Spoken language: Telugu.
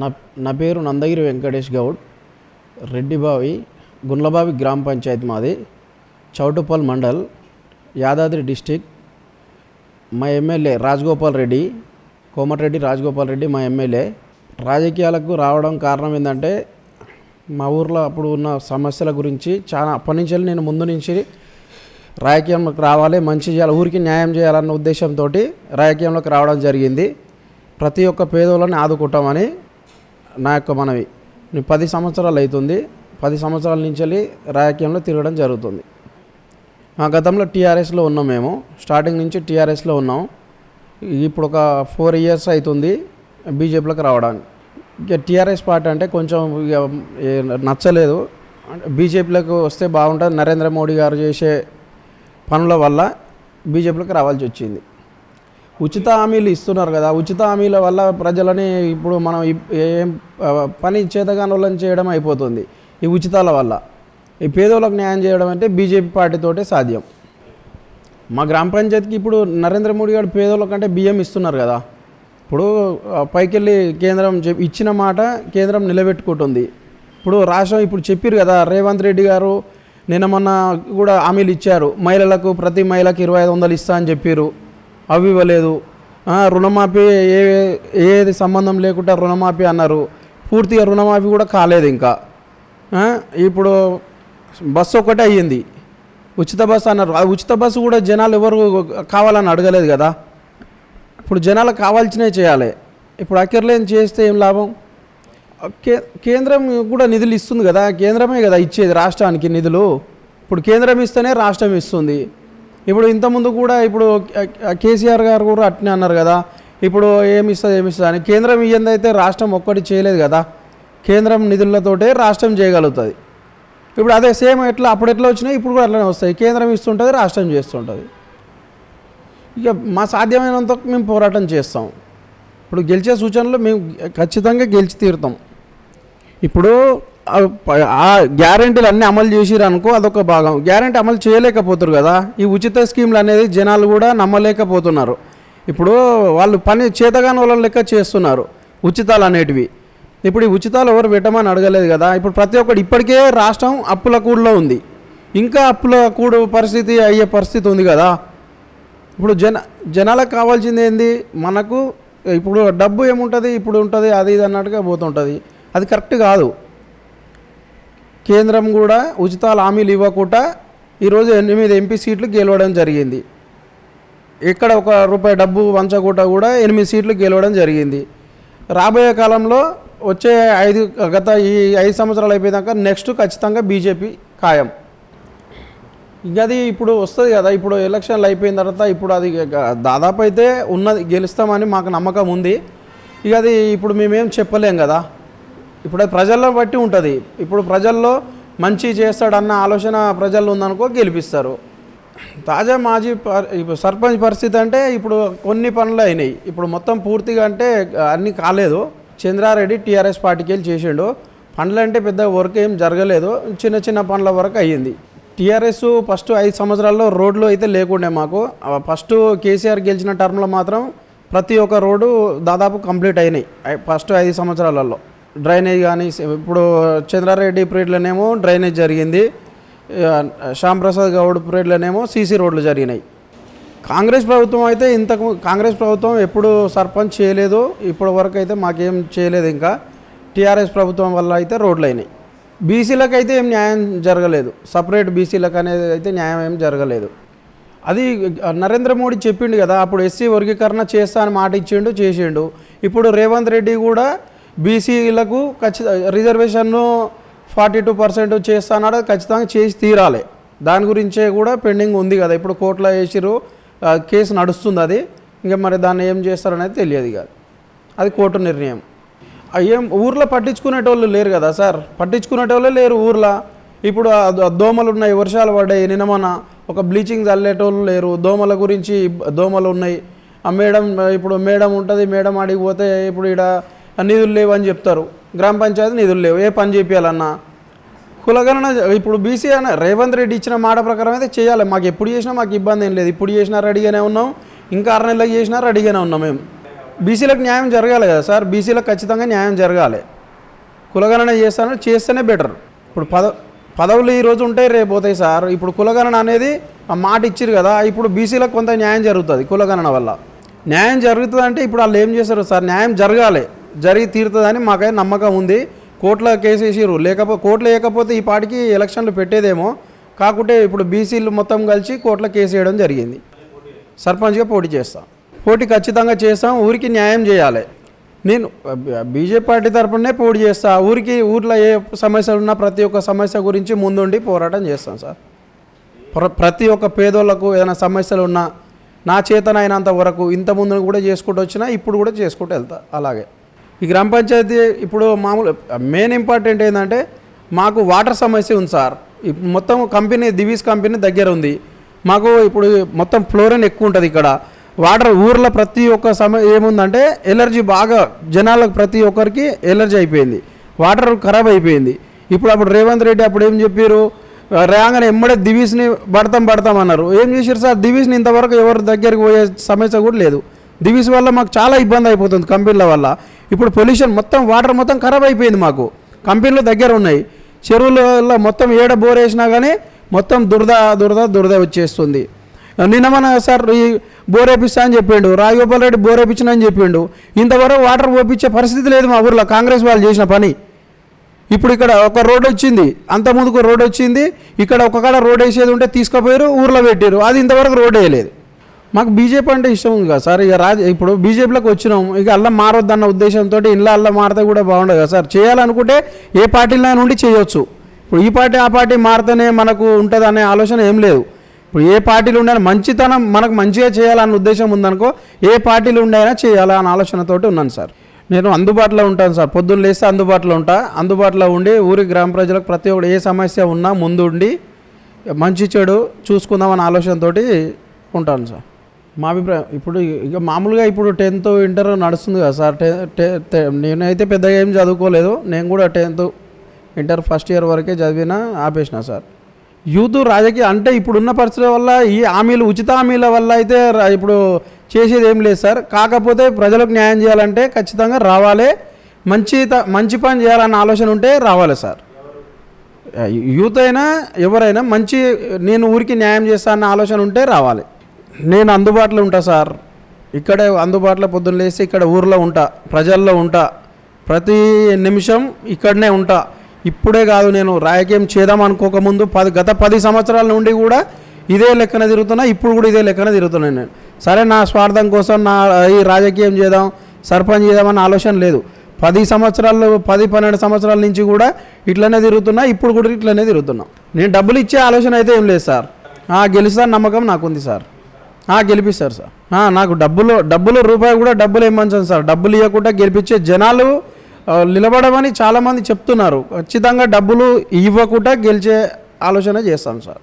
నా నా పేరు నందగిరి వెంకటేష్ గౌడ్. రెడ్డిబావి గుండ్లబావి గ్రామ పంచాయతీ మాది. చౌటుప్పల్ మండల్ యాదాద్రి డిస్టిక్. మా ఎమ్మెల్యే రాజగోపాల్ రెడ్డి కోమటిరెడ్డి రాజగోపాల్ రెడ్డి మా ఎమ్మెల్యే. రాజకీయాలకు రావడం కారణం ఏంటంటే మా ఊర్లో అప్పుడు ఉన్న సమస్యల గురించి చాలా అప్పటి నుంచి నేను ముందు నుంచి రాజకీయంలోకి రావాలి మంచి చేయాలి ఊరికి న్యాయం చేయాలన్న ఉద్దేశంతో రాజకీయంలోకి రావడం జరిగింది. ప్రతి ఒక్క పేదోళ్ళని ఆదుకుంటామని నా యొక్క మనవి. పది సంవత్సరాలు అవుతుంది పది సంవత్సరాల నుంచి వెళ్ళి రాజకీయంలో తిరగడం జరుగుతుంది. ఆ గతంలో టీఆర్ఎస్లో ఉన్నాం మేము. స్టార్టింగ్ నుంచి టీఆర్ఎస్లో ఉన్నాం. ఇప్పుడు ఒక ఫోర్ ఇయర్స్ అవుతుంది బీజేపీలోకి రావడానికి. ఇక టీఆర్ఎస్ పార్టీ అంటే కొంచెం ఇక నచ్చలేదు. అంటే బీజేపీలోకి వస్తే బాగుంటుంది. నరేంద్ర మోడీ గారు చేసే పనుల వల్ల బీజేపీలోకి రావాల్సి వచ్చింది. ఉచిత హామీలు ఇస్తున్నారు కదా ఉచిత హామీల వల్ల ప్రజలని ఇప్పుడు మనం ఏం పని చేతగాని వాళ్ళని చేయడం అయిపోతుంది ఈ ఉచితాల వల్ల. ఈ పేదోళ్ళకు న్యాయం చేయడం అంటే బీజేపీ పార్టీతోటే సాధ్యం. మా గ్రామ పంచాయతీకి ఇప్పుడు నరేంద్ర మోడీ గారు పేదోళ్ళ కంటే బియ్యం ఇస్తున్నారు కదా. ఇప్పుడు పైకెళ్ళి కేంద్రం చెప్- ఇచ్చిన మాట కేంద్రం నిలబెట్టుకుంటుంది. ఇప్పుడు రాష్ట్రం ఇప్పుడు చెప్పారు కదా రేవంత్ రెడ్డి గారు నిన్న మొన్న కూడా హామీలు ఇచ్చారు. మహిళలకు ప్రతి మహిళకు ఇరవై ఐదు వందలు ఇస్తా అని చెప్పారు. అవి ఇవ్వలేదు రుణమాఫీ ఏ ఏది సంబంధం లేకుండా రుణమాఫీ అన్నారు. పూర్తిగా రుణమాఫీ కూడా కాలేదు ఇంకా. ఇప్పుడు బస్సు ఒకటే అయ్యింది. ఉచిత బస్సు అన్నారు. ఆ ఉచిత బస్సు కూడా జనాలు ఎవరు కావాలని అడగలేదు కదా. ఇప్పుడు జనాలకు కావాల్సినవి చేయాలి. ఇప్పుడు అక్కర్లేని చేస్తే ఏం లాభం? కే కేంద్రం కూడా నిధులు ఇస్తుంది కదా. కేంద్రమే కదా ఇచ్చేది రాష్ట్రానికి నిధులు. ఇప్పుడు కేంద్రం ఇస్తేనే రాష్ట్రం ఇస్తుంది. ఇప్పుడు ఇంతకుముందు కూడా ఇప్పుడు కేసీఆర్ గారు కూడా అట్నే అన్నారు కదా. ఇప్పుడు ఏమి ఇస్తుంది ఏమి ఇస్తుంది అని కేంద్రం ఇయ్యందైతే రాష్ట్రం ఒక్కటి చేయలేదు కదా. కేంద్రం నిధులతోటే రాష్ట్రం చేయగలుగుతుంది. ఇప్పుడు అదే సేమ్ ఎట్లా అప్పుడు ఎట్లా వచ్చినాయి? ఇప్పుడు కూడా అట్లనే వస్తాయి. కేంద్రం ఇస్తుంటుంది రాష్ట్రం చేస్తుంటుంది. ఇక మా సాధ్యమైనంత మేము పోరాటం చేస్తాం. ఇప్పుడు గెలిచే సూచనలు మేము ఖచ్చితంగా గెలిచి తీరుతాం. ఇప్పుడు ఆ గ్యారంటీలు గ్యారెంటీలు అన్నీ అమలు చేసిరు అనుకో అదొక భాగం. గ్యారెంటీ అమలు చేయలేకపోతారు కదా. ఈ ఉచిత స్కీమ్లు అనేది జనాలు కూడా నమ్మలేకపోతున్నారు. ఇప్పుడు వాళ్ళు పని చేతగాని వాళ్ళ లెక్క చేస్తున్నారు ఉచితాలు అనేటివి. ఇప్పుడు ఈ ఉచితాలు ఎవరు పెట్టమని అడగలేదు కదా. ఇప్పుడు ప్రతి ఒక్కటి ఇప్పటికే రాష్ట్రం అప్పుల కూడులో ఉంది. ఇంకా అప్పుల కూడు పరిస్థితి అయ్యే పరిస్థితి ఉంది కదా. ఇప్పుడు జన జనాలకు కావాల్సింది ఏంది? మనకు ఇప్పుడు డబ్బు ఏముంటుంది? ఇప్పుడు ఉంటుంది అది ఇది అన్నట్టుగా పోతుంటుంది. అది కరెక్ట్ కాదు. కేంద్రం కూడా ఉచితాలు హామీలు ఇవ్వకుండా ఈరోజు ఎనిమిది ఎంపీ సీట్లు గెలవడం జరిగింది. ఇక్కడ ఒక రూపాయి డబ్బు వంచకుండా కూడా ఎనిమిది సీట్లు గెలవడం జరిగింది. రాబోయే కాలంలో వచ్చే ఐదు గత ఈ ఐదు సంవత్సరాలు అయిపోయాక నెక్స్ట్ ఖచ్చితంగా బీజేపీ ఖాయం. ఇంకా అది ఇప్పుడు వస్తుంది కదా ఇప్పుడు ఎలక్షన్లు అయిపోయిన తర్వాత ఇప్పుడు అది దాదాపు అయితే ఉన్నది గెలుస్తామని మాకు నమ్మకం ఉంది. ఇక అది ఇప్పుడు మేమేం చెప్పలేం కదా. ఇప్పుడు అది ప్రజల్లో బట్టి ఉంటుంది. ఇప్పుడు ప్రజల్లో మంచి చేస్తాడన్న ఆలోచన ప్రజల్లో ఉందనుకో గెలిపిస్తారు. తాజా మాజీ ఇప్పుడు సర్పంచ్ పరిస్థితి అంటే ఇప్పుడు కొన్ని పనులు అయినాయి. ఇప్పుడు మొత్తం పూర్తిగా అంటే అన్నీ కాలేదు. చంద్రారెడ్డి టీఆర్ఎస్ పార్టీకి వెళ్ళి చేసిండు. పనులు అంటే పెద్ద వర్క్ ఏం జరగలేదు. చిన్న చిన్న పనుల వరకు అయ్యింది. టీఆర్ఎస్ ఫస్ట్ ఐదు సంవత్సరాల్లో రోడ్లు అయితే లేకుండే మాకు. ఫస్ట్ కేసీఆర్ గెలిచిన టర్మ్లో మాత్రం ప్రతి ఒక్క రోడ్డు దాదాపు కంప్లీట్ అయినాయి. ఫస్ట్ ఐదు సంవత్సరాలలో. డ్రైనేజ్ కానీ ఇప్పుడు చంద్రారెడ్డి పీరియడ్లోనేమో డ్రైనేజ్ జరిగింది. శ్యాంప్రసాద్ గౌడ్ పీరియడ్లోనేమో సీసీ రోడ్లు జరిగినాయి. కాంగ్రెస్ ప్రభుత్వం అయితే ఇంతకు కాంగ్రెస్ ప్రభుత్వం ఎప్పుడు సర్పంచ్ చేయలేదు. ఇప్పటి వరకు అయితే మాకేం చేయలేదు ఇంకా. టీఆర్ఎస్ ప్రభుత్వం వల్ల అయితే రోడ్లు అయినాయి. బీసీలకు అయితే ఏం న్యాయం జరగలేదు. సపరేట్ బీసీలకు అనేది అయితే న్యాయం ఏం జరగలేదు. అది నరేంద్ర మోడీ చెప్పిండు కదా అప్పుడు ఎస్సీ వర్గీకరణ చేస్తా అని మాట ఇచ్చిండు చేసిండు. ఇప్పుడు రేవంత్ రెడ్డి కూడా బీసీలకు ఖచ్చితంగా రిజర్వేషన్ను ఫార్టీ టూ పర్సెంట్ చేస్తా అన్నాడు. అది ఖచ్చితంగా చేసి తీరాలి. దాని గురించే కూడా పెండింగ్ ఉంది కదా. ఇప్పుడు కోర్టులో వేసిరు కేసు నడుస్తుంది అది. ఇంకా మరి దాన్ని ఏం చేస్తారనేది తెలియదు కాదు అది కోర్టు నిర్ణయం. ఏం ఊర్లో పట్టించుకునేటోళ్ళు లేరు కదా సార్. పట్టించుకునేటోళ్ళే లేరు ఊర్లో. ఇప్పుడు దోమలు ఉన్నాయి వర్షాలు పడ్డాయి. నిన్న ఒక బ్లీచింగ్ చల్లేటోళ్ళు లేరు. దోమల గురించి దోమలు ఉన్నాయి. ఆ మేడం ఇప్పుడు మేడం ఉంటుంది మేడం ఆడికి పోతే ఇప్పుడు ఇక్కడ నిధులు లేవు అని చెప్తారు. గ్రామ పంచాయతీ నిధులు లేవు. ఏ పని చేయాలన్నా కులగణన ఇప్పుడు బీసీ అన్న రేవంత్ రెడ్డి ఇచ్చిన మాట ప్రకారం అయితే చేయాలి. మాకు ఎప్పుడు చేసినా మాకు ఇబ్బంది ఏం లేదు. ఇప్పుడు చేసినా రెడీగానే ఉన్నాం. ఇంకా ఆరు నెలలకు చేసినా రెడీగానే ఉన్నాం మేము. బీసీలకు న్యాయం జరగాలి కదా సార్. బీసీలకు ఖచ్చితంగా న్యాయం జరగాలి. కులగణన చేస్తాను చేస్తేనే బెటర్. ఇప్పుడు పద పదవులు ఈరోజు ఉంటాయి రేపు పోతాయి సార్. ఇప్పుడు కులగణన అనేది ఆ మాట ఇచ్చారు కదా ఇప్పుడు బీసీలకు కొంత న్యాయం జరుగుతుంది కులగణన వల్ల. న్యాయం జరుగుతుంది అంటే ఇప్పుడు వాళ్ళు ఏం చేస్తారు సార్? న్యాయం జరగాలి. జరిగి తీరుతుందని మాకైతే నమ్మకం ఉంది. కోర్టులో కేసు వేసిర్రు. లేకపోతే కోర్టులో వేయకపోతే ఈ పాటికి ఎలక్షన్లు పెట్టేదేమో. కాకుంటే ఇప్పుడు బీసీలు మొత్తం కలిసి కోర్టులో కేసు వేయడం జరిగింది. సర్పంచ్గా పోటీ చేస్తాం. పోటీ ఖచ్చితంగా చేస్తాం. ఊరికి న్యాయం చేయాలి. నేను బీజేపీ పార్టీ తరఫునే పోటీ చేస్తా. ఊరికి ఊర్లో ఏ సమస్యలు ఉన్నా ప్రతి ఒక్క సమస్య గురించి ముందుండి పోరాటం చేస్తాం సార్. ప్ర- ప్రతి ఒక్క పేదోళ్ళకు ఏదైనా సమస్యలు ఉన్నా నా చేతనైనంత వరకు ఇంత ముందు కూడా చేసుకుంటూ వచ్చినా ఇప్పుడు కూడా చేసుకుంటూ వెళ్తా. అలాగే. ఈ గ్రామ పంచాయతీ ఇప్పుడు మామూలు మెయిన్ ఇంపార్టెంట్ ఏంటంటే మాకు వాటర్ సమస్య ఉంది సార్. ఇప్పుడు మొత్తం కంపెనీ దివీస్ కంపెనీ దగ్గర ఉంది. మాకు ఇప్పుడు మొత్తం ఫ్లోరిన్ ఎక్కువ ఉంటుంది ఇక్కడ. వాటర్ ఊర్లో ప్రతి ఒక్క సమయం ఏముందంటే ఎలర్జీ బాగా జనాలకు ప్రతి ఒక్కరికి ఎలర్జీ అయిపోయింది. వాటర్ ఖరాబ్ అయిపోయింది. ఇప్పుడు అప్పుడు రేవంత్ రెడ్డి అప్పుడు ఏం చెప్పారు? రాగానే ఎమ్మడే దివీస్ని పడతాం పడతాం అన్నారు. ఏం చేశారు సార్? దివీస్ని ఇంతవరకు ఎవరి దగ్గరికి పోయే సమస్య కూడా లేదు. దివీస్ వల్ల మాకు చాలా ఇబ్బంది అయిపోతుంది కంపెనీల వల్ల. ఇప్పుడు పొల్యూషన్ మొత్తం వాటర్ మొత్తం ఖరాబ్ అయిపోయింది మాకు. కంపెనీలు దగ్గర ఉన్నాయి. చెరువులలో మొత్తం ఏడ బోర్ వేసినా కానీ మొత్తం దురద దురద దురద వచ్చేస్తుంది. నిన్న మన సార్ ఈ బోర్ వేపిస్తా అని చెప్పిండు రాజగోపాల్ రెడ్డి బోర్ వేపించిన అని చెప్పిండు. ఇంతవరకు వాటర్ పోపించే పరిస్థితి లేదు మా ఊర్లో కాంగ్రెస్ వాళ్ళు చేసిన పని. ఇప్పుడు ఇక్కడ ఒక రోడ్ వచ్చింది అంత ముందుకు రోడ్ వచ్చింది ఇక్కడ ఒక కాడ రోడ్ వేసేది ఉంటే తీసుకుపోయారు ఊర్లో పెట్టారు అది ఇంతవరకు రోడ్ వేయలేదు. మాకు బీజేపీ అంటే ఇష్టం ఉంది కదా సార్. ఇక రాజ ఇప్పుడు బీజేపీలోకి వచ్చినాం ఇక అల్లం మారొద్దన్న ఉద్దేశంతో ఇంట్లో అల్లం మారితే కూడా బాగుండదు కదా సార్. చేయాలనుకుంటే ఏ పార్టీలో నుండి చేయొచ్చు. ఇప్పుడు ఈ పార్టీ ఆ పార్టీ మారితేనే మనకు ఉంటుంది అనే ఆలోచన ఏం లేదు. ఇప్పుడు ఏ పార్టీలు ఉండాలి మంచితనం మనకు మంచిగా చేయాలన్న ఉద్దేశం ఉందనుకో ఏ పార్టీలు ఉండైనా చేయాలా అన్న ఆలోచనతోటి ఉన్నాను సార్. నేను అందుబాటులో ఉంటాను సార్. పొద్దున్న లేస్తే అందుబాటులో ఉంటా. అందుబాటులో ఉండి ఊరి గ్రామ ప్రజలకు ప్రతి ఒక్కరు ఏ సమస్య ఉన్నా ముందు ఉండి మంచి చెడు చూసుకుందామన్న ఆలోచనతోటి ఉంటాను సార్. మా అభిప్రాయం. ఇప్పుడు ఇక మామూలుగా ఇప్పుడు టెన్త్ ఇంటర్ నడుస్తుంది కదా సార్. టె- టె- నేనైతే పెద్దగా ఏం చదువుకోలేదు. నేను కూడా టెన్త్ ఇంటర్ ఫస్ట్ ఇయర్ వరకే చదివిన ఆపేసిన సార్. యూత్ రాజకీయ అంటే ఇప్పుడున్న పరిస్థితుల వల్ల ఈ హామీలు ఉచిత హామీల వల్ల అయితే ఇప్పుడు చేసేది ఏం లేదు సార్. కాకపోతే ప్రజలకు న్యాయం చేయాలంటే ఖచ్చితంగా రావాలి. మంచి త- మంచి పని చేయాలన్న ఆలోచన ఉంటే రావాలి సార్. యూత్ అయినా ఎవరైనా మంచి నేను ఊరికి న్యాయం చేస్తా అన్న ఆలోచన ఉంటే రావాలి. నేను అందుబాటులో ఉంటా సార్. ఇక్కడే అందుబాటులో పొద్దున్న లేసి ఇక్కడ ఊర్లో ఉంటా ప్రజల్లో ఉంటా. ప్రతి నిమిషం ఇక్కడనే ఉంటా. ఇప్పుడే కాదు నేను రాజకీయం చేద్దాం అనుకోకముందు పది గత పది సంవత్సరాల నుండి కూడా ఇదే లెక్కన తిరుగుతున్నా ఇప్పుడు కూడా ఇదే లెక్కన తిరుగుతున్నాను నేను. సరే నా స్వార్థం కోసం నా ఈ రాజకీయం చేద్దాం సర్పంచ్ చేద్దామన్న ఆలోచన లేదు. పది సంవత్సరాలు పది పన్నెండు సంవత్సరాల నుంచి కూడా ఇట్లనే తిరుగుతున్నా ఇప్పుడు కూడా ఇట్లనే తిరుగుతున్నా. నేను డబ్బులు ఇచ్చే ఆలోచన అయితే ఏం లేదు సార్. ఆ, గెలుస్తాను నమ్మకం నాకుంది సార్. గెలిపిస్తారు సార్. నాకు డబ్బులు డబ్బులు రూపాయి కూడా డబ్బులు ఏమంచాను సార్. డబ్బులు ఇవ్వకుండా గెలిపించే జనాలు నిలబడమని చాలామంది చెప్తున్నారు. ఖచ్చితంగా డబ్బులు ఇవ్వకుండా గెలిచే ఆలోచన చేస్తాను సార్.